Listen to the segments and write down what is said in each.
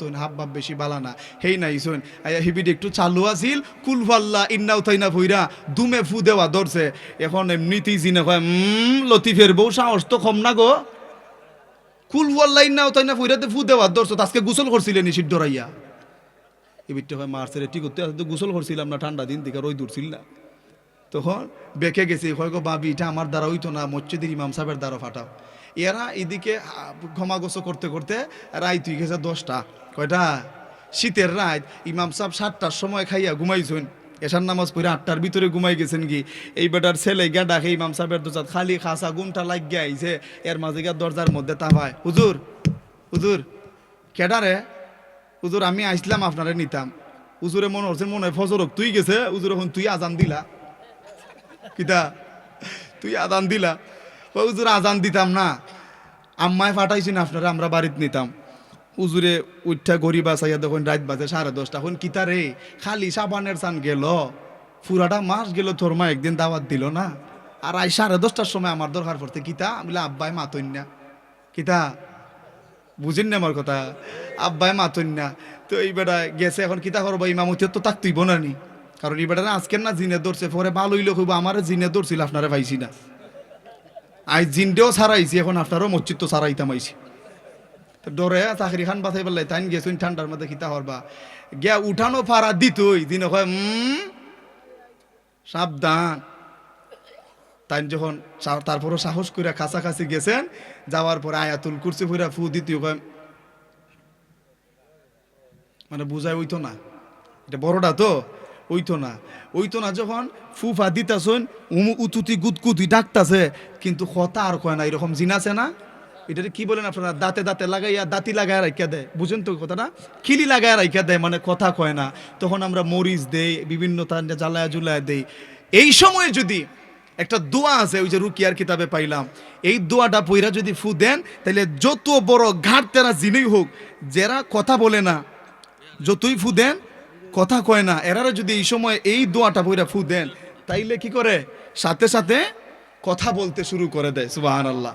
শোন হাব বেশি বালা না। হেই নাই শোন একটু চালু আছিল ইন্নাও তাইনা ভইরা দুমে ফু দেওয়া ধরছে। এখন এমনিতেই জিনে লতিফের বউ সাহস তো কম না গো। ইন্নাও তাইনা ভইরাতে ফু দেওয়া ধরছো আজকে গোসল করছিলে ডরাইয়া এবিরটা হয় ঠিক করতে গোসল করছিলাম না ঠান্ডা দিন থেকে রই দূরছিল না। তখন বেঁকে গেছে হয় গো বাবি এটা আমার দ্বারা হইতো না মসজিদের ইমাম সাহেবের দ্বারা ফাটাও। এরা এদিকে আহ, ক্ষমা করতে করতে রায় তুই গেছে দশটা। কয়টা? শীতের রাত ইমাম সাহেব সাতটার সময় খাইয়া ঘুমাইছেন। এসার নামাজ পড়ে আটটার ভিতরে ঘুমাই গেছেন কি? এই বেটার ছেলে গিয়া ডাকে ইমাম সাহেবের দোজাত খালি খাসা গুমটা লাগিয়ে আইছে এর মাঝে গিয়া দরজার মধ্যে তাপায় হুজুর হুজুর কেডারে হুজুর আমি আইসলাম আপনারে নিতাম। হুজুরে মনে হচ্ছে মনে হয় ফজর হোক, তুই গেছে? হুজুর এখন তুই আজান দিলা। কিতা? তুই আজান দিলা। ও হুজুর আজান দিতাম না। আম্মায় ফাটাইছি না আপনারা আমরা বাড়িতে নিতাম। হুজুরে উঠা গরিব আসাইয়া দেখুন, রাত বাজে সাড়ে দশটা। এখন কিতা রে? খালি সাবানের চান গেল। পুরাটা মাস গেল তোর মা একদিন দাওয়াত দিল না। আর আই সাড়ে দশটার সময় আমার দরকার পড়তে। কিতা আমি আব্বাই মাতইন না। কিতা বুঝেন না আমার কথা। আব্বাই মাতইন না। তো এই বেটা গেছে এখন কিতা করব? ইমামতিও তো তাক তুইব না নি। কারণ এই বেটা আজকের না জিনে ধরছে। পরে ভালো হইলে হইব। আমার জিনে ধরছিল, আপনারা পাইছি না। আই জিনটাও ছাড়াইছি এখন আপনারও মসজিদ তো ছাড়াইতাম আইছি। ডরে চাকরি খান বাথাই পেলাই তাই গেছুন ঠান্ডার মধ্যে খিতা হরবা। গিয়া উঠানো ফারা দিতই, দিন সাবধান। তাই যখন তারপরও সাহস করে কাছাকাছি গেছেন, যাওয়ার পরে আয়াতুল কুরসি ফুরা ফু কয় মানে বুঝায় ওইতো না। এটা বড়টা তো ওইতো না। ওইতো না যখন ফুফা দিতাছন উমু উতুতি গুতকুতি ডাকতাছে, কিন্তু কথা আর কয় না, এরকম জিন আছে না? এটা কি বলেন আপনারা? দাঁতে দাঁতে লাগাইয়া দাঁতি লাগায় রাইখা দেয়। বুঝেন তো কথাটা? খিলি লাগায় রাইখা দেয় মানে কথা কয় না। তখন আমরা মরিচ দেই, বিভিন্ন তার জ্বালায়া জুলায় দেই। এই সময় যদি একটা দোয়া আছে, ওই যে রুকিয়ার কিতাবে পাইলাম, এই দোয়াটা পইরা যদি ফু দেন তাহলে যত বড় ঘাট তেরা জিনেই হোক, যারা কথা বলে না, যতই ফু দেন, কথা কয় না, এরারে যদি এই সময় এই দোয়াটা পইরা ফু দেন, তাইলে কি করে? সাথে সাথে কথা বলতে শুরু করে দেয় সুবাহান আল্লাহ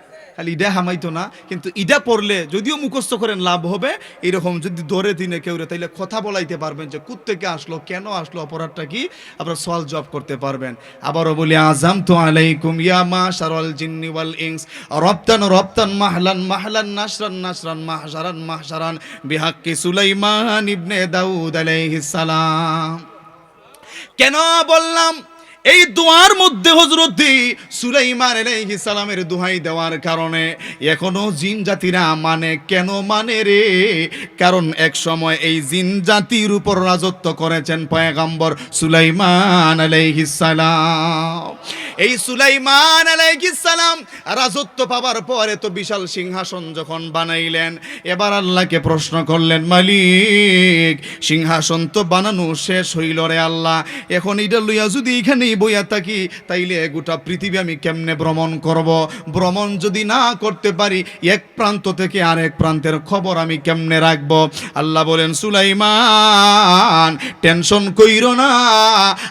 খালি ইডা হামাইতো না কিন্তু ইডা পড়লে যদিও মুখস্থ করেন লাভ হবে এরকম যদি ধরে দিনে কেউ রে, তাইলে কথা বলাইতে পারবেন যে থেকে আসলো কেন আসলো অপরাধটা কি আপনার সলভ জব করতে পারবেন। আবারও বলি আজাম তো আলাইকুম ইয়া মা শারল জিন্নি ওয়াল ইনস রপ্তান রপ্তান মাহলান মাহলান নাশরান নাশরান মাহশারান মাহশারান বিহাক্কি সুলাইমান ইবনে দাউদ আলাইহিস সালাম। কেন বললাম? এই দোয়ার মধ্যে হজরতি সুলাইমান আলাইহিস সালামের দোহাই দেওয়ার কারণে এখনও জিন জাতিরা মানে কেন মানে রে? কারণ এক সময় এই জিন জাতির উপর রাজত্ব করেছেন পয়গাম্বর সুলাইমান আলাইহিস সালাম। এই সুলাইমান আলাইহিস সালাম রাজত্ব পাবার পরে তো বিশাল সিংহাসন যখন বানাইলেন, এবার আল্লাহকে প্রশ্ন করলেন, মালিক, সিংহাসন তো বানানো শেষ হইল রে আল্লাহ, এখন এটা লইয়া যদি এখানেই বইয়া থাকি, তাইলে গোটা পৃথিবী আমি কেমনে ভ্রমণ করব? ভ্রমণ যদি না করতে পারি, এক প্রান্ত থেকে আরেক প্রান্তের খবর আমি কেমনে রাখব? আল্লাহ বলেন, সুলাইমান, টেনশন কইর না।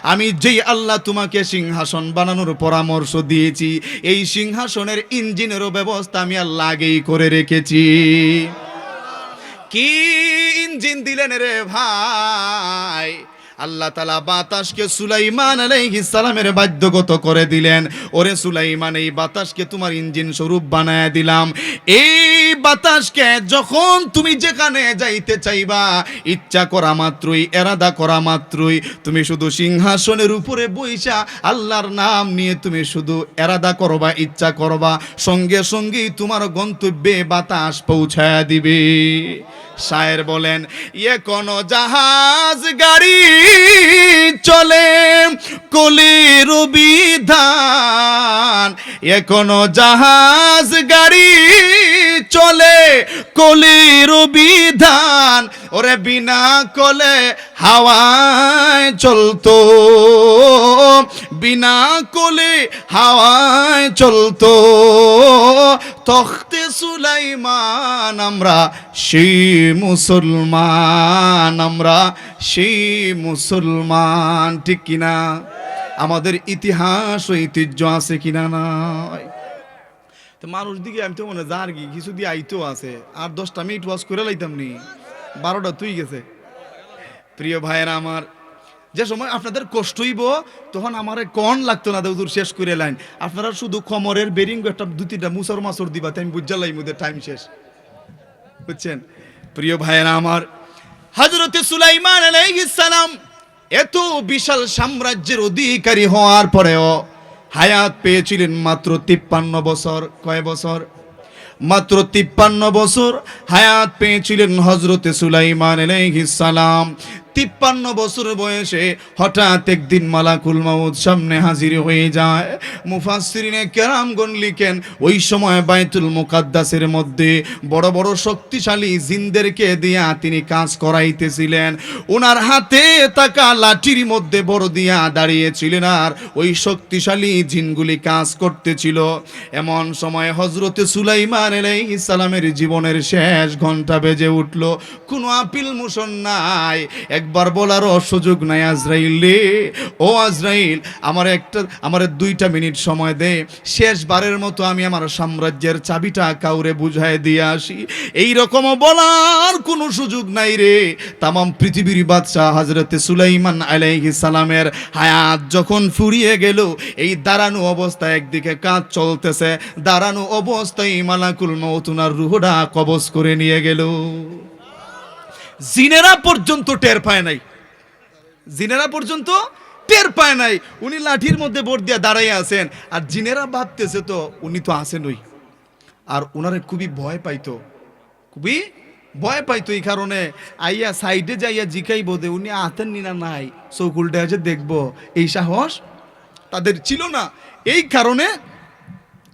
আমি যেই আল্লাহ তোমাকে সিংহাসন বানানোর পরামর্শ দিয়েছি, এই সিংহাসনের ইঞ্জিনেরও ব্যবস্থা আমি আল্লাহ আগেই করে রেখেছি। কি ইঞ্জিন দিলেন রে ভাই? আল্লাহ তালা বাতাসকে সুলাইমান সালামের বাধ্যগত করে দিলেন। ওরে সুলাইমান, এই বাতাসকে তোমার ইঞ্জিন স্বরূপ বানায় দিলাম। এই বাতাসকে যখন তুমি যেখানে যাইতে চাইবা, ইচ্ছা করা মাত্রই, এরাদা করা মাত্রই, তুমি শুধু সিংহাসনের উপরে বইসা আল্লাহর নাম নিয়ে তুমি শুধু এরাদা করবা, ইচ্ছা করবা, সঙ্গে সঙ্গেই তোমার গন্তব্যে বাতাস পৌঁছায় দিবে। শায়ের বলেন, এ কোন জাহাজ গাড়ি চলে কলির বিধান এ কোন জাহাজ গাড়ি চলে কলির বিধান ওরে বিনা কলে হাওয়ায় চলতো। বিনা কলে হাওয়ায় চলতো। তখতে সুলাইমান, আমরা সেই মুসলমান, আমরা সেই মুসলমান, ঠিক কিনা? আমাদের ইতিহাস ঐতিহ্য আছে কিনা নয় তো মানুষ দিকে আমি তো মনে যার কি, কিছু দিয়ে আইতো আছে। আর দশটা মিনিট ওয়াজ করে লাইতাম নি। বারোটা তুই গেছে। প্রিয় ভাইয়েরা আমার যে সময় আপনাদের কষ্ট হইব, তখন আমার কন লাগতো না দেউদুর, শেষ করে লাইন। আপনারা শুধু খমরের বেরিং একটা দু তিনটা মুসর মাসর দিবা তাই আমি বুঝালাই মুদের টাইম শেষ। বুঝছেন? প্রিয় ভাইয়েরা আমার হজরতে সুলাইমান সালাম এত বিশাল সাম্রাজ্যের অধিকারী হওয়ার পরেও হায়াত পেয়েছিলেন মাত্র তিপ্পান্ন বছর। কয় বছর? মাত্র তিপ্পান্ন বছর হায়াত পেয়েছিলেন হজরতে সুলাইমান সালাম। তিপ্পান্ন বছর বয়সে হঠাৎ একদিন মালাকুল মাউদ সামনে হাজির হয়ে যায়। মুফাসসিরিনে কেরামগণ লিখেন, ওই সময় বাইতুল মুকাদ্দাসের মধ্যে বড় বড় শক্তিশালী জিনদেরকে দিয়া তিনি কাজ করাইতেছিলেন। ওনার হাতে থাকা লাঠির মধ্যে বড় দিয়া দাঁড়িয়েছিলেন আর ওই শক্তিশালী জিনগুলি কাজ করতেছিল। এমন সময় হজরতে সুলাইমান আলাইহিস সালামের জীবনের শেষ ঘণ্টা বেজে উঠল। কোনো আপিল মোশন নাই একবার বলারও সুযোগ নাই আজরাইল ও আজরাইল, আমার একটা, আমার দুইটা মিনিট সময় দে। শেষবারের মতো আমি আমার সাম্রাজ্যের চাবিটা কাউরে বুঝায় দিয়ে আসি। এই রকম বলার কোনো সুযোগ নাই রে। তামাম পৃথিবীর বাদশাহ হজরতে সুলাইমান আলাইহিস সালামের হায়াত যখন ফুরিয়ে গেল, এই দাঁড়ানো অবস্থায় একদিকে কাজ চলতেছে, দাঁড়ানো অবস্থায় মালাকুল মৌতুনার রুহটা কবজ করে নিয়ে গেল। জিনেরা পর্যন্ত টের পায় নাই। জিনেরা পর্যন্ত টের পায় নাই। উনি লাঠির মধ্যে বোর্ড দিয়ে দাঁড়াইয়া আছেন। আর জিনেরা ভাবতেছে তো, উনি তো আসেনই আর ওনারে খুবই ভয় পাইতো। খুবই ভয় পাইতো এই কারণে। আইয়া সাইডে যাইয়া জিকাই বোধে উনি আতেন নিনা নাই। চৌকুলটা যে দেখব। এই সাহস তাদের ছিল না। এই কারণে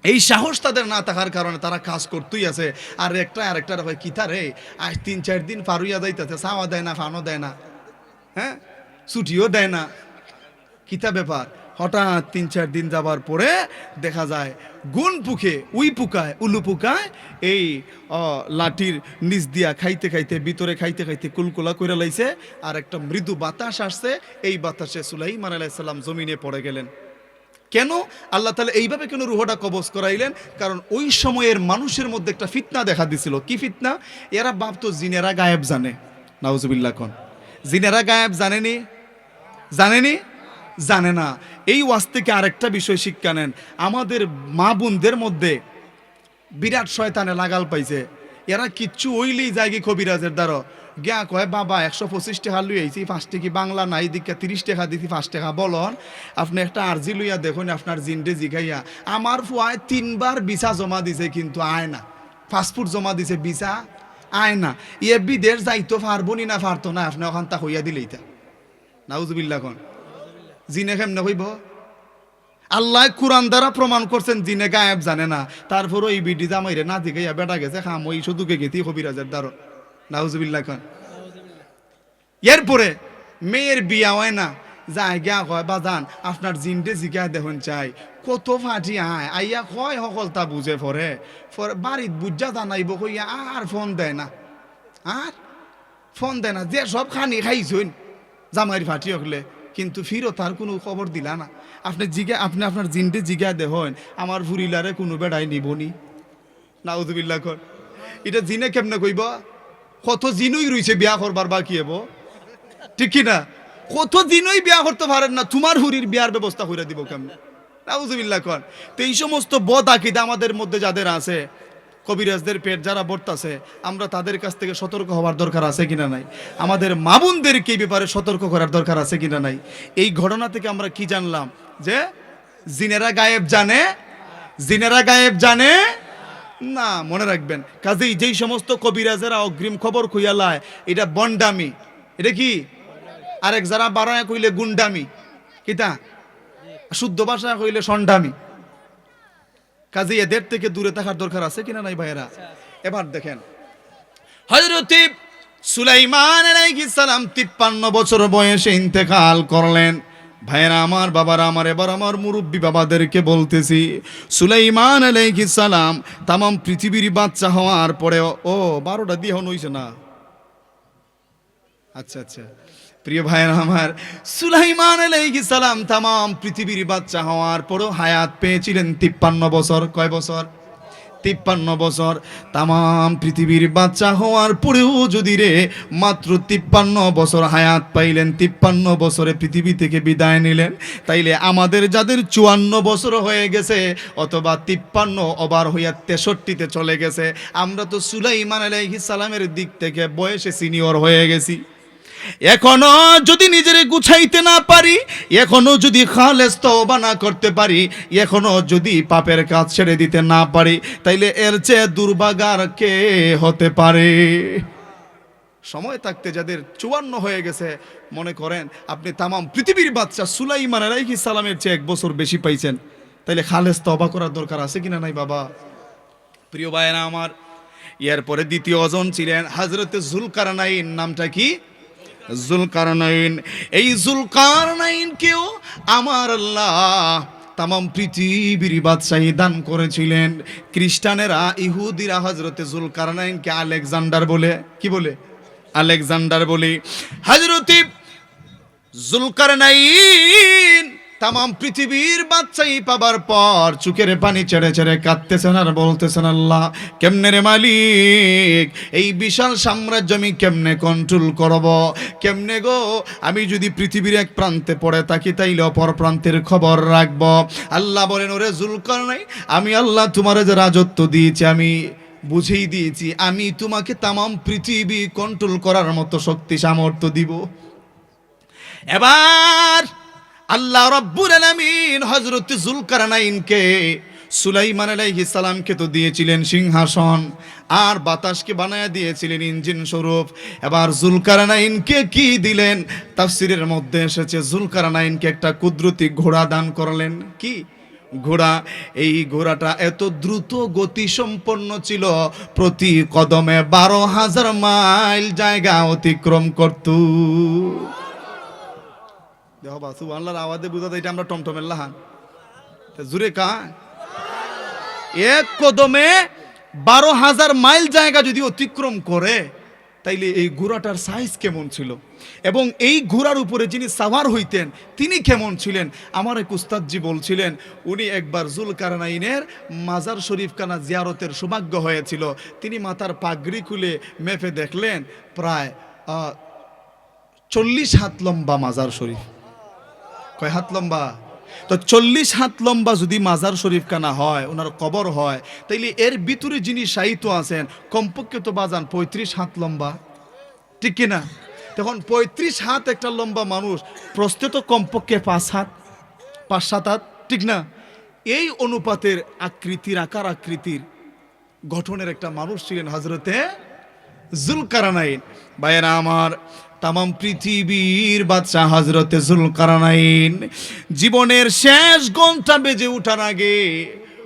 এই সাহস তাদের না থাকার কারণে তারা কাজ করতেই আছে। আর একটা আর একটা হয় কিতা রে আজ তিন, চার দিন পারুইয়া যাইতেছে, চাওয়া দেয় না ফানো দেয় না। হ্যাঁ? ছুটিও দেয় না। কিতা ব্যাপার? হঠাৎ তিন, চার দিন যাবার পরে দেখা যায়, গুণ পুকে, উই পুকায়, উলু পুকায়, এই লাঠির নিচ দিয়া খাইতে খাইতে, ভিতরে খাইতে খাইতে কুলকুলা করে লাইছে, আর একটা মৃদু বাতাস আসছে, এই বাতাসে সুলাইমান আলাইসাল্লাম জমিনে পড়ে গেলেন। কেন? আল্লাহ তালা এইভাবে কেন রুহটা কবজ করাইলেন? কারণ ওই সময়ের মানুষের মধ্যে একটা ফিতনা দেখা দিছিল। কি ফিতনা? এরা তো জিনেরা গায়েব জানে। নাউজুবিল্লাহ খন জিনেরা গায়েব জানেনি? জানেনি? জানে না। এই ওয়াজ থেকে আরেকটা বিষয় শিক্ষা নেন। আমাদের মা বোনদের মধ্যে বিরাট শয়তানে লাগাল পাইছে। এরা কিচ্ছু ওইলেই যায় কি কবিরাজের দ্বারা। গিয়া কয় বাবা, একশো পঁচিশ টাকা লুই আইছি, পাঁচ টাকি বাংলা নাই দিকে তিরিশ টাকা দিছি, পাঁচ টাকা বলন। আপনি একটা আর্জি লইয়া দেখুন, আপনার জিনডে জিগাইয়া। আমার ফুয়ায় তিনবার ভিসা জমা দিছে কিন্তু আয় না। পাসপোর্ট জমা দিছে, ভিসা আয় না। ইয়ে বিদেশ যাইতো, পারব নি না, পারতো না, আপনি ওখান তা হইয়া দিলেই তা। নাউজুবিল্লা কন। জিনে কেমনে হইব? আল্লাহ কোরআন দ্বারা প্রমাণ করছেন, জিনে গায়েব জানে না। তারপরও এই বিডি জামাইরে না দিকে বেটা গেছে, খাম ওই শুধুকে গেতি কবিরাজের দ্বারা নাউজুবিল্লাহ খান এরপরে মেয়ের বিয়া হয় না যায় গিয়া কয় বা যান আপনার জিনটে জিগা দেখুন চাই। কত ফাটি আয়, আইয়া কয় সকল তা বুঝে পরে বাড়িত বুঝা জানাইব কইয়া আর ফোন দেয় না। আর ফোন দেয় না, যে সব খানি খাইছুন জামাইর ফাটি হকলে। কিন্তু ফিরও তার কোনো খবর দিলা না। আপনি জিগা আপনি আপনার জিনটে জিগা দেখুন আমার ফুরিলারে কোনো বেড়াই নিবনি। নাউজুবিল্লাহ কর এটা জিনে কেমনে কইব? কত জিনুই রইছে বিয়া করবার বাকি হব ঠিক কি না কত দিনই বিয়া করতে পারেন না, তোমার হুরির বিয়ার ব্যবস্থা করে দিব কেমন? নাউজুবিল্লাহ কর তো এই সমস্ত বদ আকিদা আমাদের মধ্যে যাদের আছে, কবিরাজদের পেট যারা বর্তাছে, আমরা তাদের কাছ থেকে সতর্ক হওয়ার দরকার আছে কিনা নাই? আমাদের মামুনদেরকে এই ব্যাপারে সতর্ক করার দরকার আছে কিনা নাই? এই ঘটনা থেকে আমরা কি জানলাম? যে, জিনেরা গায়েব জানে, জিনেরা গায়েব জানে না, মনে রাখবেন। কাজেই যেই সমস্ত কবিরাজেরা অগ্রিম খবর খুইয়ালায় এটা বন্ডামি। এটা কি? আরেক যারা বারায় কইলে গুন্ডামি। কিতা? শুদ্ধ ভাষায় কইলে সন্ডামি। কাজে এদের থেকে দূরে থাকার দরকার আছে কিনা নাই ভাইয়েরা? এবার দেখেন। হজরতে সুলাইমান সালাম তিপ্পান্ন বছর বয়সে ইন্তেকাল করলেন। ভাইরা আমার, বাবারা আমার, এবার আমার মুরব্বী বাবাদেরকে বলতেছি, সুলাইমান সালাম, তামাম পৃথিবীর বাচ্চা হওয়ার পরে, ও, বারোটা দিয়ে হন হইছে না? আচ্ছা আচ্ছা। প্রিয় ভাইয়ের আমার, সুলাইমান সালাম, তামাম পৃথিবীর বাচ্চা হওয়ার পরও হায়াত পেয়েছিলেন তিপ্পান্ন বছর। কয় বছর? তিপ্পান্ন বছর। তামাম পৃথিবীর বাচ্চা হওয়ার পরেও যদি রে মাত্র তিপ্পান্ন বছর হায়াত পাইলেন, তিপ্পান্ন বছরে পৃথিবী থেকে বিদায় নিলেন, তাইলে আমাদের যাদের চুয়ান্ন বছর হয়ে গেছে, অথবা তিপ্পান্ন ওভার হইয়া তেষট্টিতে চলে গেছে, আমরা তো সুলাইমান আলাইহিস সালামের দিক থেকে বয়সে সিনিয়র হয়ে গেছি। এখনও যদি নিজেরে গুছাইতে না পারি, এখনও যদি খালেস তওবা না করতে পারি, এখনও যদি পাপের কাজ ছেড়ে দিতে না পারি, তাইলে এর চেয়ে দুর্বাগার কে হতে পারে? সময় থাকতে যাদের চুয়ান্ন হয়ে গেছে, মনে করেন আপনি তামাম পৃথিবীর বাচ্চা সুলাইমান আলাইহিস সালামের চেয়ে এক বছর বেশি পাইছেন, তাইলে খালেস তওবা করার দরকার আছে কিনা নাই বাবা? প্রিয় ভাইয়েরা আমার, এরপরে দ্বিতীয় অজন ছিলেন হাজরতে জুলকারনাইন, নামটা কি? জুলকারনাইন, এই জুলকারনাইন জুলকারনাইনকেও আমার আল্লাহ তামাম পৃথিবীর বাদশাহী দান করেছিলেন। খ্রিস্টানেরা, ইহুদিরা হজরতে জুলকারনাইনকে আলেকজান্ডার বলে, কি বলে? আলেকজান্ডার বলে। হজরতি জুলকারনাইন তামাম পৃথিবীর বাচ্চাই পাবার পর চুকের পানি ছেড়ে ছেড়ে কাঁদতেছেন আর বলতেছেন, আল্লাহ, কেমনে রে মালিক? এই বিশাল সাম্রাজ্য আমি কেমনে কন্ট্রোল করব? কেমনে গো? আমি যদি পৃথিবীর এক প্রান্তে পড়ে থাকি, তাইলে অপর প্রান্তের খবর রাখব। আল্লাহ বলেন, ওরে জুলকার নাই আমি আল্লাহ তোমার যে রাজত্ব দিয়েছি, আমি বুঝেই দিয়েছি, আমি তোমাকে তামাম পৃথিবী কন্ট্রোল করার মতো শক্তি সামর্থ্য দিব। এবার আল্লাহ রব্বুল আলামিন হযরত জুলকারনাইনকে সুলাইমান আলাইহিস সালামকে তো দিয়েছিলেন সিংহাসন, আর বাতাসকে বানায়া দিয়েছিলেন ইঞ্জিন স্বরূপ। এবার জুলকারনাইনকে কি দিলেন? তাফসিরের মধ্যে এসেছে, জুলকারনাইনকে একটা কুদরতি ঘোড়া দান করলেন। কি ঘোড়া? এই ঘোড়াটা এত দ্রুত গতি সম্পন্ন ছিল, প্রতি কদমে বারো হাজার মাইল জায়গা অতিক্রম করত। দেখো বাসু, আল্লাহর আওয়াজে বুঝা যায় এটা আমরা টমটমের লাহান। জুড়ে কা? এক কদমে বারো হাজার মাইল জায়গা যদি অতিক্রম করে, তাইলে এই ঘোড়াটার সাইজ কেমন ছিল? এবং এই ঘোড়ার উপরে যিনি সাওয়ার হইতেন, তিনি কেমন ছিলেন? আমার এক উস্তাদজি বলছিলেন, উনি একবার জুল জুলকারনাইনের মাজার শরীফ কানা জিয়ারতের সৌভাগ্য হয়েছিল। তিনি মাথার পাগড়ি খুলে মেপে দেখলেন, প্রায় চল্লিশ হাত লম্বা মাজার শরীফ। কয় হাত লম্বা? তো চল্লিশ হাত লম্বা যদি মাজার শরীফ কানা হয়, ওনার কবর হয়, তাইলে এর ভিতরে যিনি সাহিত্য আছেন, কমপক্ষে তো বাজান পঁয়ত্রিশ হাত লম্বা। ঠিক কিনা তখন পঁয়ত্রিশ হাত একটা লম্বা মানুষ প্রস্তুত কমপক্ষে পাঁচ হাত, পাঁচ সাত হাত, ঠিক না? এই অনুপাতের আকৃতির, আকার আকৃতির গঠনের একটা মানুষ ছিলেন হজরতে জুলকারানাইন। ভাইয়েরা আমার তামাম পৃথিবীর বাদশাহ হজরতে জুলকারানাইন জীবনের শেষ ঘণ্টা বেজে উঠার আগে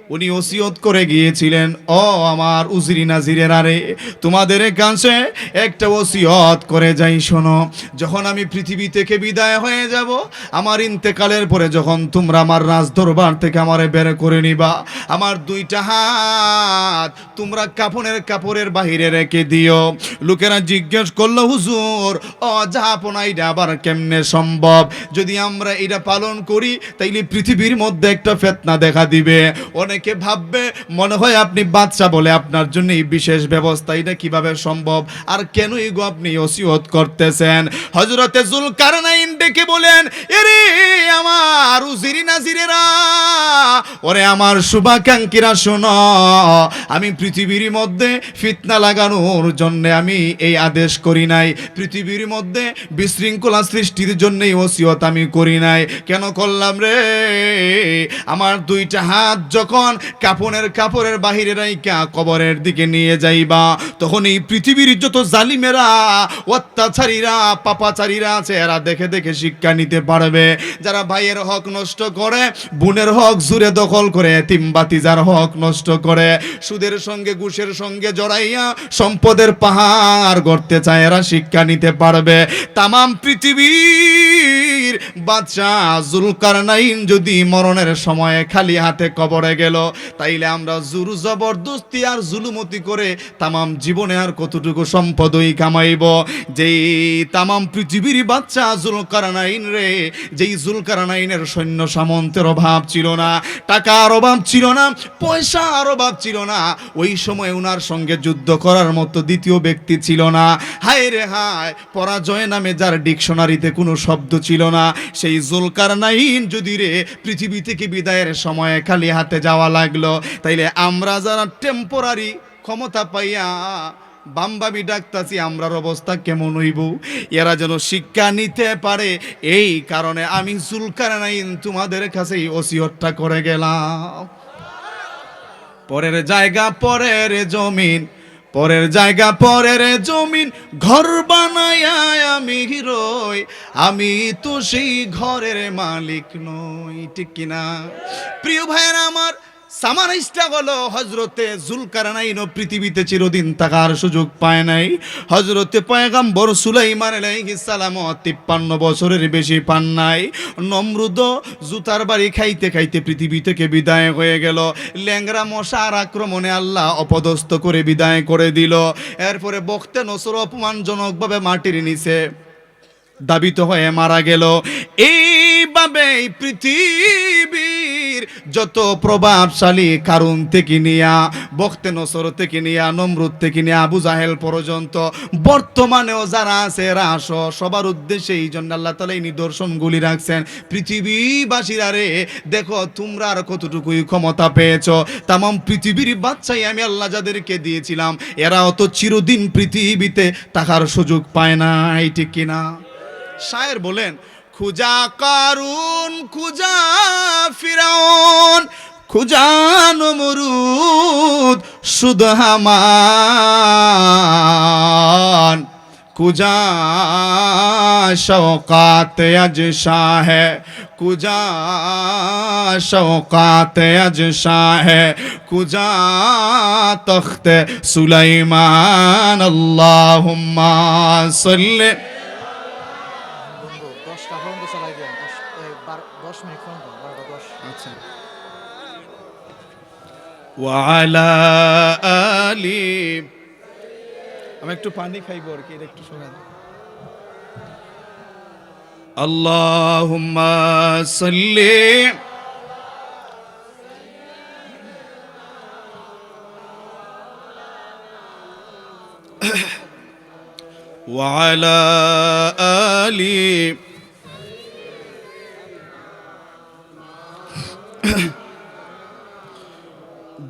উনি ওসিয়ত করে গিয়েছিলেন। ও আমার উজরি নাজিরের আরে, তোমাদের কাছে একটা ওসিয়ত করে যাই, শোনো। যখন আমি পৃথিবী থেকে বিদায় হয়ে যাব, আমার ইন্তেকালের পরে যখন তোমরা আমার রাজ দরবার থেকে আমারে বের করে নিবা, আমার দুইটা হাত তোমরা কাপনের কাপড়ের বাহিরে রেখে দিও। লোকেরা জিজ্ঞেস করল, হুজুর ও জাহাপনা এটা আবার কেমনে সম্ভব? যদি আমরা এটা পালন করি, তাইলে পৃথিবীর মধ্যে একটা ফেতনা দেখা দিবে। অনেকে ভাববে, মনে হয় আপনি বাচ্চা বলে আপনার জন্য এই বিশেষ ব্যবস্থা, এটা কীভাবে সম্ভব? আর কেনই গো আপনি ওসিয়ত করতেছেন? হজরতে জুল কারনাইন ডেকে বলেন, এরে আমার উজিরি নাজিরেরা, ওরে আমার শুভাকাঙ্ক্ষীরা শোনো, আমি পৃথিবীর মধ্যে ফিতনা লাগানোর জন্য আমি এই আদেশ করি নাই। পৃথিবীর মধ্যে বিশৃঙ্খলা সৃষ্টির জন্যই ওসিয়ত আমি করি নাই। কেন করলাম রে? আমার দুইটা হাত যখন কাপনের কাপড়ের বাহিরে রাইকা কবরের দিকে নিয়ে যাইবা। তখন এই পৃথিবীর যত জালিমেরা, অত্যাচারীরা, পাপাচারীরা আছে, এরা দেখে দেখে শিক্ষা নিতে পারবে। যারা ভাইয়ের হক নষ্ট করে, বোনের হক জুড়ে দখল করে, এতিম বাতিজার হক নষ্ট করে, সুদের সঙ্গে, ঘুষের সঙ্গে জড়াইয়া সম্পদের পাহাড় গড়তে চায়, এরা শিক্ষা নিতে পারবে। তামাম পৃথিবীর বাদশাহ জুলকারনাইন যদি মরণের সময়ে খালি হাতে কবরে গেল, তাইলে আমরা জুর জবরদস্তি আর জুলুমতি করে তামাম জীবনে আর কতটুকু সম্পদই কামাইব? যেই তামাম পৃথিবীর বাচ্চা জুলকারনাইন রে, যেই জুলকারনাইনের সৈন্য সামন্তের অভাব ছিল না, টাকার অভাব ছিল না, পয়সার অভাব ছিল না, ওই সময় ওনার সঙ্গে যুদ্ধ করার মতো দ্বিতীয় ব্যক্তি ছিল না। হায় রে হায়, পরাজয় নামে যার ডিকশনারিতে কোনো শব্দ ছিল না। সেই জুলকার নাইন যদি রে পৃথিবী থেকে বিদায়ের সময়ে খালি হাতে যাওয়া লাগল, তাইলে আমরা যারা টেম্পোরারি ক্ষমতা পাইয়া বাম্বাবি ডাকতাছি, আমরার অবস্থা কেমন হইব? এরা যেন শিক্ষা নিতে পারে, এই কারণে আমি জুলকার নাইন তোমাদের কাছে এই করে গেলাম। পরের জায়গা, পরের জমিন পরের জায়গা, পরের জমিন, ঘর বানায় আমি রই। আমি তো সেই ঘরের মালিক নই, ঠিক কিনা? প্রিয় ভাইয়ের আমার সামারাইজটা হলো হজরতে জুলকারনাইন পৃথিবীতে চিরদিন থাকার সুযোগ পায় নাই। হজরতে পয়গাম্বর সুলাইমান সালাম তিপ্পান্ন বছরের বেশি পান নাই। নমরুদ জুতার বাড়ি খাইতে খাইতে পৃথিবী থেকে বিদায় হয়ে গেল। ল্যাংরা মশার আক্রমণে আল্লাহ অপদস্থ করে বিদায় করে দিল। এরপরে বক্তে নসর অপমানজনকভাবে মাটির নিচে দাবিত হয়ে মারা গেল। এইভাবে এই পৃথিবীর যত প্রভাবশালী কারণ থেকে নিয়া বক্তে নসর থেকে নিয়া, নমরুদ থেকে নিয়া, আবু জাহেল পর্যন্ত, বর্তমানেও যারা আছে রাস সবার উদ্দেশ্যে এই জন্য আল্লাহ তালা এই নিদর্শনগুলি রাখছেন। পৃথিবীবাসীরা রে, দেখো তোমরা আর কতটুকুই ক্ষমতা পেয়েছ। তামাম পৃথিবীর বাচ্চাই আমি আল্লাহ যাদেরকে দিয়েছিলাম এরা অত চিরদিন পৃথিবীতে থাকার সুযোগ পায় না ঠিক কিনা? শায়ের বলেন খুজা কারুন, খুজা ফিরাউন, খুজা নমরুদ সুদহামান কুজা শওকাত আজ শাহ কুজা শওকাত আজ শাহ কুজা তখত সুলাইমান, আল্লাহুম্মা সাল্লি ওয়ালা আলি আমি একটু পানি খাইব আর কি এটা একটু শোনা আল্লাহুম্মা সাল্লি وعلى آل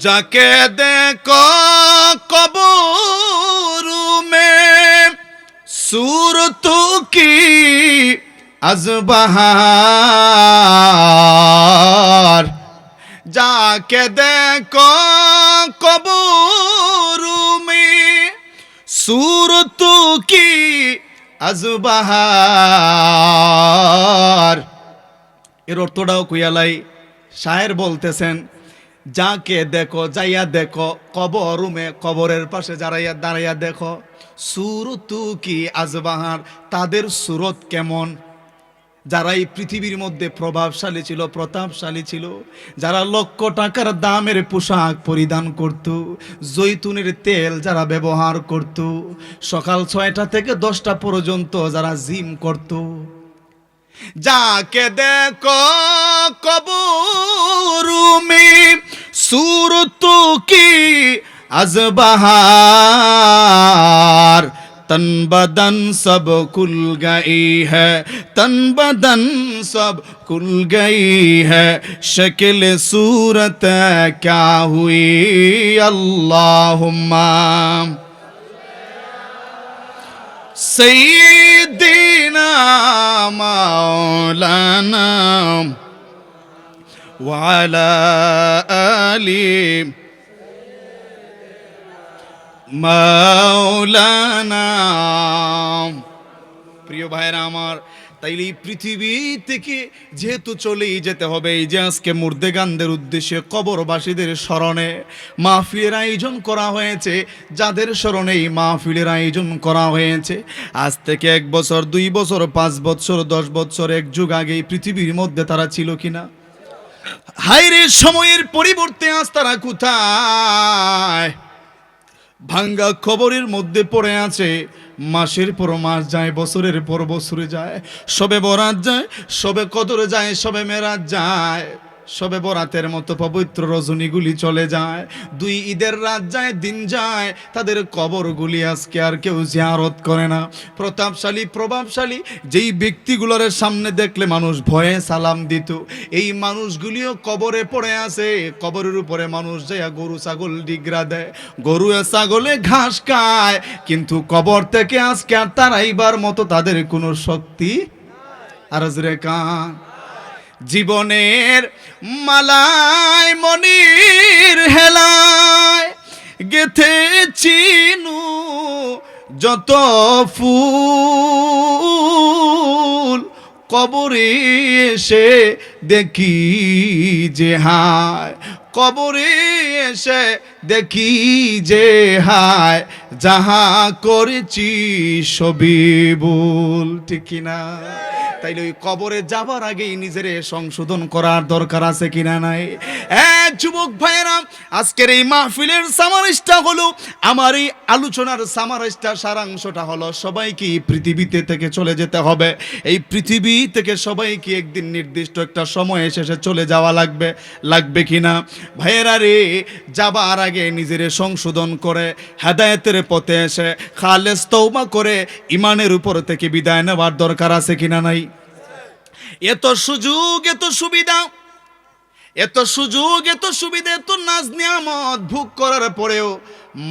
যাকে দেখো কবরুমে সুর তু কি আজবাহার যাকে দেখো কবরুমে সুর তু কি আজবাহার এর অর্থটাও কুয়ালাই শায়ের বলতেছেন যাকে দেখো, যাইয়া দেখো, কবর রুমে, কবরের পাশে যারাইয়া দাঁড়াইয়া দেখো, সুরতু কি আজবাহার তাদের সুরত কেমন? যারা এই পৃথিবীর মধ্যে প্রভাবশালী ছিল, প্রতাপশালী ছিল, যারা লক্ষ টাকার দামের পোশাক পরিধান করত, জৈতুনের তেল যারা ব্যবহার করত, সকাল ছয়টা থেকে দশটা পর্যন্ত যারা জিম করত जाके देखो कबूर में सूरत की अजबहार तन बदन सब खुल गई है, तन बदन सब खुल गई है। शक्ल सूरत क्या हुई? अल्लाहुम्मा। سيدنا مولانا وعلى آل مولانا প্রিয় ভাইরা আমার তাইলে এই পৃথিবী থেকে যেহেতু চলেই যেতে হবে, এই যে আজকে মুর্দেগানদের উদ্দেশ্যে কবরবাসীদের স্মরণে মাহফিলের আয়োজন করা হয়েছে, যাদের স্মরণে এই মাহফিলের আয়োজন করা হয়েছে। আজ থেকে এক বছর, দুই বছর, পাঁচ বছর, দশ বছর, এক যুগ আগে পৃথিবীর মধ্যে তারা ছিল কিনা? হাইরে সময়ের পরিবর্তে আজ তারা কোথায়? ভাঙ্গা খবরের মধ্যে পড়ে আছে, মাসের পর মাস যায়, বছরের পর বছরে যায়, সবে বরাত যায়, সবে কদরে যায়, সবে মেরাজ যায়। সবে বরাতের মতো পবিত্র রজনীগুলি চলে যায়। দুই ঈদের রাত যায়, দিন যায়। তাদের কবরগুলি আজকে আর কেউ জিয়ারত করে না। প্রতাপশালী, প্রভাবশালী, যেই ব্যক্তিগুলোর সামনে দেখলে মানুষ ভয়ে সালাম দিত, এই মানুষগুলিও কবরে পড়ে আছে। কবরের উপরে মানুষ যায় গরু, ছাগল ডিগরা দেয়। গরু ছাগলে ঘাস খায়, কিন্তু কবর থেকে আজকে আর তারাইবার মতো তাদের কোনো শক্তি আর কান জীবনের মালায় মনির হেলায় গেথে চিনু যত ফুল কবরে এসে দেখি যে হায়। কবরে এসে দেখি যে হায়, যাহা করেছি সবই ভুল, ঠিক কিনা? তাইলে ওই কবরে যাবার আগেই নিজের সংশোধন করার দরকার আছে কিনা নাই? যুবক ভাইয়েরা, আজকের এই মাহফিলের সামারিসটা হলো, আমার এই আলোচনার সামারিসটা সারাংশটা হলো সবাইকে পৃথিবীতে থেকে চলে যেতে হবে। এই পৃথিবী থেকে সবাইকে একদিন নির্দিষ্ট একটা সময় শেষে চলে যাওয়া লাগবে লাগবে কিনা? ভাইয়েরা রে, যাবার আগে নিজের সংশোধন করে, হেদায়তের পথে এসে খালেস তৌমা করে ইমানের উপর থেকে বিদায় নেওয়ার দরকার আছে কিনা নাই? এত সুযোগ, এত সুবিধা, এত সুযোগ, এত সুবিধা, এত নাজ নিয়ামত ভোগ করার পরেও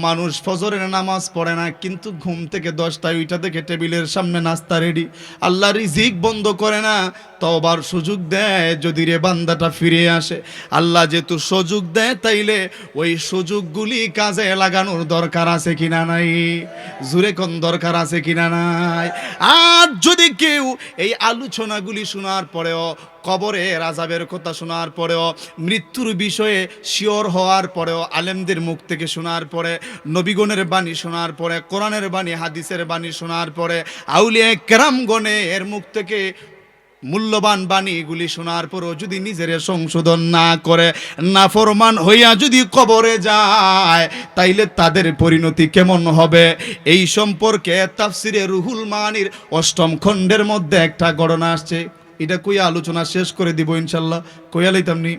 মানুষ ফজরের নামাজ পড়ে না, কিন্তু ঘুম থেকে দশটায় ওইটা দেখে টেবিলের সামনে নাস্তা রেডি আল্লাহ রিজিক বন্ধ করে না তবার সুযোগ দেয় যদি রে বান্দাটা ফিরে আসে। আল্লাহ যেহেতু সুযোগ দেয়, তাইলে ওই সুযোগগুলি কাজে লাগানোর দরকার আছে কিনা নাই? জুরে কোন দরকার আছে কিনা নাই? আর যদি কেউ এই আলোচনাগুলি শোনার পরেও কবরে রাজাবের কথা শোনার পরেও, মৃত্যুর বিষয়ে শিওর হওয়ার পরেও, আলেমদের মুখ থেকে শোনার পরে নবীগণের বাণী শোনার পরে, কোরআনের বাণী, হাদিসের বাণী শোনার পরে, আউলিয়া কেরামগণে এর মুখ থেকে মূল্যবান বাণীগুলি শোনার পরও যদি নিজের সংশোধন না করে, নাফরমান হইয়া যদি কবরে যায়, তাইলে তাদের পরিণতি কেমন হবে? এই সম্পর্কে তাফসিরে রুহুল মানির অষ্টম খণ্ডের মধ্যে একটা ঘটনা আসছে। এটা কইয়া আলোচনা শেষ করে দিব ইনশাল্লাহ। কইয়া লইতামনি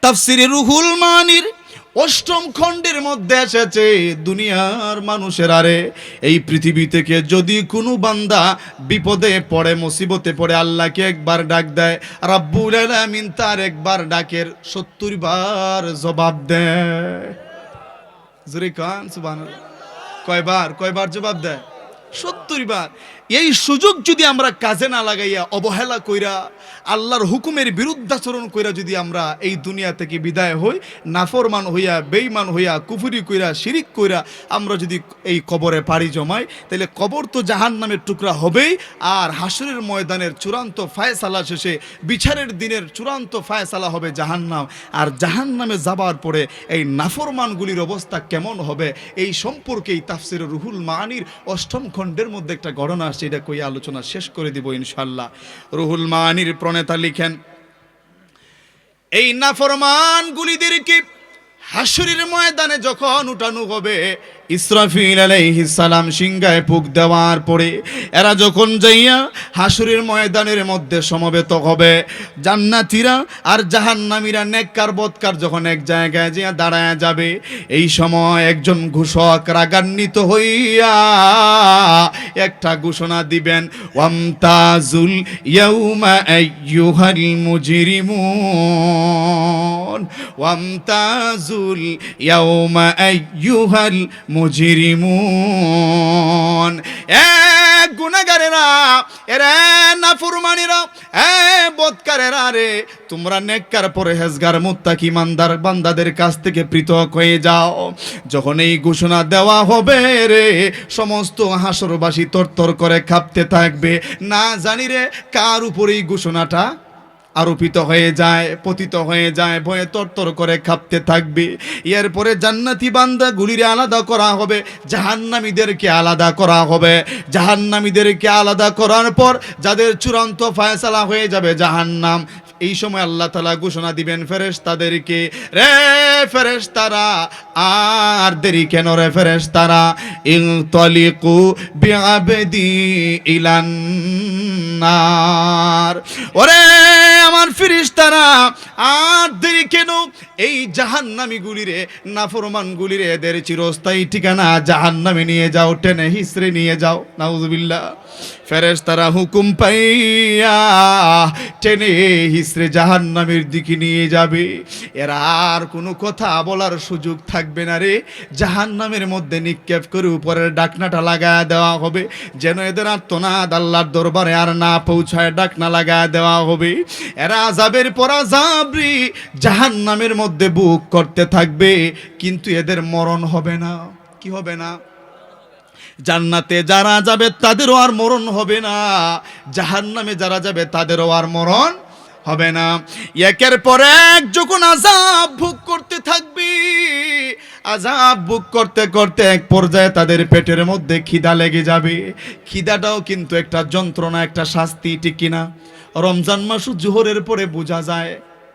তাফসিরে রুহুল মানির অষ্টম খণ্ডের মধ্যে এসেছে, দুনিয়ার মানুষের আরে। এই পৃথিবী থেকে যদি কোনো বান্দা বিপদে পড়ে, মুসিবতে পড়ে, আল্লাহকে একবার ডাক দেয়, রাব্বুল আলামিন তার একবার ডাকের সত্তর বার জবাব দেয়। সুবহানাল্লাহ। কয়বার কয়বার জবাব দেয়? সত্তর বার। এই সুযোগ যদি আমরা কাজে না লাগাইয়া, অবহেলা কইরা আল্লাহর হুকুমের বিরুদ্ধাচরণ কইরা যদি আমরা এই দুনিয়া থেকে বিদায় হই, নাফরমান হইয়া বেইমান হইয়া, কুফুরি কইরা, শিরিক কইরা আমরা যদি এই কবরে পাড়ি জমাই তাহলে কবর তো জাহান নামের টুকরা হবেই, আর হাসরের ময়দানের চূড়ান্ত ফায়সালা শেষে বিচারের দিনের চূড়ান্ত ফায়সালা হবে জাহান্নাম। আর জাহান্নামে যাবার পরে এই নাফরমানগুলির অবস্থা কেমন হবে, এই সম্পর্কে এই তাফসির রুহুল মানির অষ্টম খণ্ডের মধ্যে একটা ঘটনা আসছে এটা কই আলোচনা শেষ করে দিব ইনশাল্লাহ রুহুল মানির প্রণেতা লিখেন এই নাফরমান গুলিদেরকে হাসুরির ময়দানে যখন উঠানো হবে ইসরাফিল আলাইহিস সালাম সিংহায় ফুক দেওয়ার পরে এরা যখন যাইয়া হাসুরির ময়দানের মধ্যে সমবেত হবে, জান্নাতীরা আর জাহান্নামীরা নেককার বদকার যখন এক জায়গায় যেয়ে দাঁড়ায় যাবে, এই সময় একজন ঘোষক রাগান্বিত হইয়া একটা ঘোষণা দিবেন, ওয়ামতাজুল ইয়াউমা আইয়ুহাল মুজরিমুন, ওয়ামতাজুল ইয়াউমা আইয়ুহাল এ গুনাহগারেরা এরে নাফরমানিরা, এ বদকারেরা রে, তোমরা নেককার পরহেজগার, মুত্তাকি মান্দার বান্দাদের কাছ থেকে পৃথক হয়ে যাও। যখন এই ঘোষণা দেওয়া হবে রে, সমস্ত হাসরবাসী তরতর করে কাঁপতে থাকবে। না জানি রে, কার উপরে এই ঘোষণাটা? আরোপিত হয়ে যায়, পতিত হয়ে যায়, ভয়ে তরতর করে খাপতে থাকবে। এরপরে জান্নাতি বান্দা গুলিরে আলাদা করা হবে, জাহান্নামীদেরকে আলাদা করা হবে। জাহান্নামীদেরকে আলাদা করার পর যাদের চূড়ান্ত ফায়সালা হয়ে যাবে জাহান্নাম। এই সময় আল্লাহ তালা ঘোষণা দিবেন ফেরেস তাদেরকে রে ফেরেস তারা আর দেরি কেন রে ফেরেস তারা ইং তলিকু বিআবদি ইলান্নার ওরে আমার ফিরিস্তারা, আর দেরি কেন? এই জাহান্নামি গুলিরে, নাফরমান গুলিরে এদের চিরস্থায়ী ঠিকানা জাহান্নামে নিয়ে যাও, টেনে হিসরে নিয়ে যাও। নাউজুবিল্লাহ। ফেরেশতারা হুকুম পাইয়া টেনে হিসরে জাহান্নামের দিকে নিয়ে যাবে। এর আর কোনো কথা বলার সুযোগ থাকবে না রে। জাহান্নামের মধ্যে নিক্ষেপ করে উপরের ডাকনাটা লাগায় দেওয়া হবে, যেন এদের আত্মনাদ আল্লাহর দরবারে আর না পৌঁছায় ডাকনা লাগায় দেওয়া হবে। এরা আজাবের পর আজাবরি জাহান্নামের মধ্যে বুক করতে থাকবে, কিন্তু এদের মরণ হবে না। কি হবে না? জান্নাতে যারা যাবে তাদেরও আর মরণ হবে না। জাহান্নামে যারা যাবে তাদেরও আর মরণ হবে না। একের পর এক যখন আজাব ভোগ করতে থাকবি আজাব ভোগ করতে করতে এক পর্যায়ে তাদের পেটের মধ্যে খিদা লেগে যাবে। খিদাটাও কিন্তু একটা যন্ত্রণা, একটা শাস্তি, ঠিক কিনা? রমজান মাস জোহরের পরে বোঝা যায়,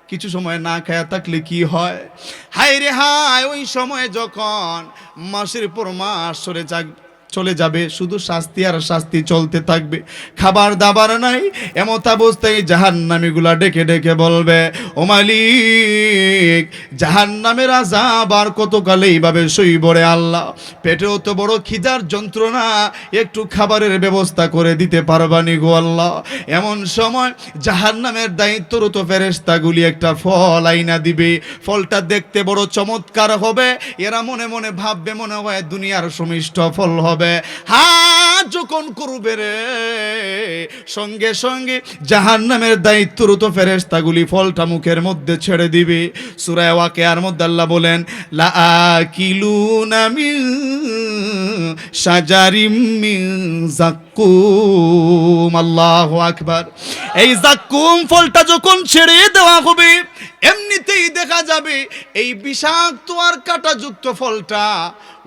কিছু সময় না খায়া থাকলে কি হয়? হায় রে হায়, ওই সময় যখন মাসের পর মাস সরে যাক চলে যাবে। শুধু শাস্তি আর শাস্তি চলতে থাকবে। খাবার দাবার নাই, এমত অবস্থায় জাহান্নামীগুলা ডেকে ডেকে বলবে, ও মালিক জাহান জাহান্নামের আজাব আর কতকালে এইভাবে সইবরে আল্লাহ? পেটেও তো বড় খিদার যন্ত্রণা, একটু খাবারের ব্যবস্থা করে দিতে পারবানি গো আল্লাহ? এমন সময় জাহান্নামের দায়িত্বরত ফেরেস্তাগুলি একটা ফল আইনা দিবে। ফলটা দেখতে বড় চমৎকার হবে। এরা মনে মনে ভাববে, মনে হয় দুনিয়ার সমিষ্ট ফল হবে। হা যখন করবে রে, সঙ্গে সঙ্গে জাহান্নামের দায়িত্বরত ফেরেস্তাগুলি ফলটা মুখের মধ্যে ছেড়ে দিবে। সুরায় ওয়াকিয়ার মধ্যে আল্লাহ বলেন, লা শাজারিম মিন জাক্কুম। আল্লাহু আকবার। এই জাক্কুম ফলটা যখন ছেড়ে দেওয়া হবে এমনিতেই দেখা যাবে এই বিষাক্ত আর কাঁটাযুক্ত ফলটা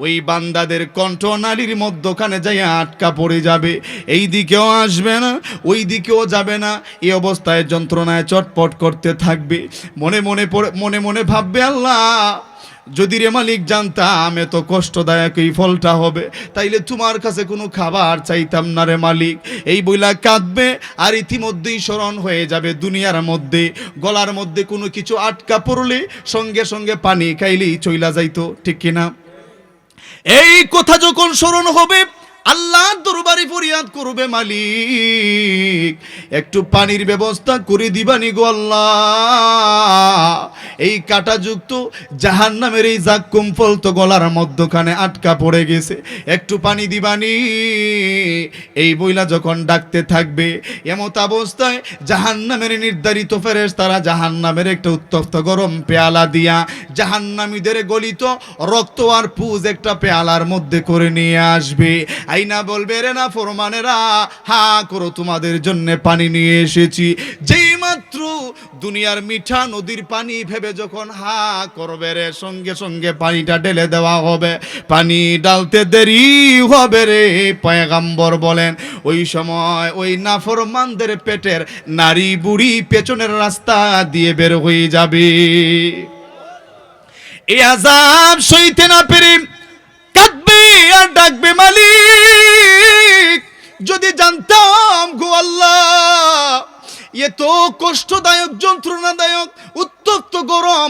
ওই বান্দাদের কণ্ঠনালীর মধ্যখানে যাই আটকা পড়ে যাবে। এই দিকেও আসবে না, ওই দিকেও যাবে না। এই অবস্থায় যন্ত্রণায় চটপট করতে থাকবে। মনে মনে পড়ে মনে মনে ভাববে, আল্লাহ যদি রে মালিক জানতাম, এত কষ্টদায়ক এই ফলটা হবে, তাইলে তোমার কাছে কোনো খাবার চাইতাম না রে মালিক। এই বইলা কাঁদবে, আর ইতিমধ্যেই স্মরণ হয়ে যাবে দুনিয়ার মধ্যে। গলার মধ্যে কোনো কিছু আটকা পড়লে সঙ্গে সঙ্গে পানি খাইলেই চইলা যাইতো, ঠিক কিনা? এই কথা যখন স্মরণ হবে আল্লাহ দরবারে ফরিয়াদ করবে মালিক। একটু পানির ব্যবস্থা করে দিবানি গো আল্লাহ। এই কাটাযুক্ত জাহান নামের এই জাক্কুম তো গলার মধ্যখানে আটকা পড়ে গেছে। একটু পানি দিবানি এই বইলা যখন ডাকতে থাকবে, এমত অবস্থায় জাহান নামের নির্ধারিত ফেরেস তারা জাহান নামের একটা উত্তপ্ত গরম পেয়ালা দিয়া জাহান্নামীদের গলিত রক্ত আর পুজ একটা পেয়ালার মধ্যে করে নিয়ে আসবে। আইনা বলবে রে না ফরমানেরা? হা করো তোমাদের জন্য পানি নিয়ে এসেছি। যেই মাত্র দুনিয়ার মিঠা নদীর পানি ভেবে যখন হা করবে রে, সঙ্গে সঙ্গে পানিটা ঢেলে দেওয়া হবে। পানি ডালতে দেরি হবে রে, পয়গাম্বর বলেন। ওই সময় ওই নাফরমানদের পেটের নারী বুড়ি পেছনের রাস্তা দিয়ে বের হয়ে যাবে। এ আজাব সইতে না পেরে ডাকবে মালিক। যদি জানতাম গো আল্লাহ এত কষ্টদায়ক যন্ত্রণাদায়ক উত্তপ্ত গরম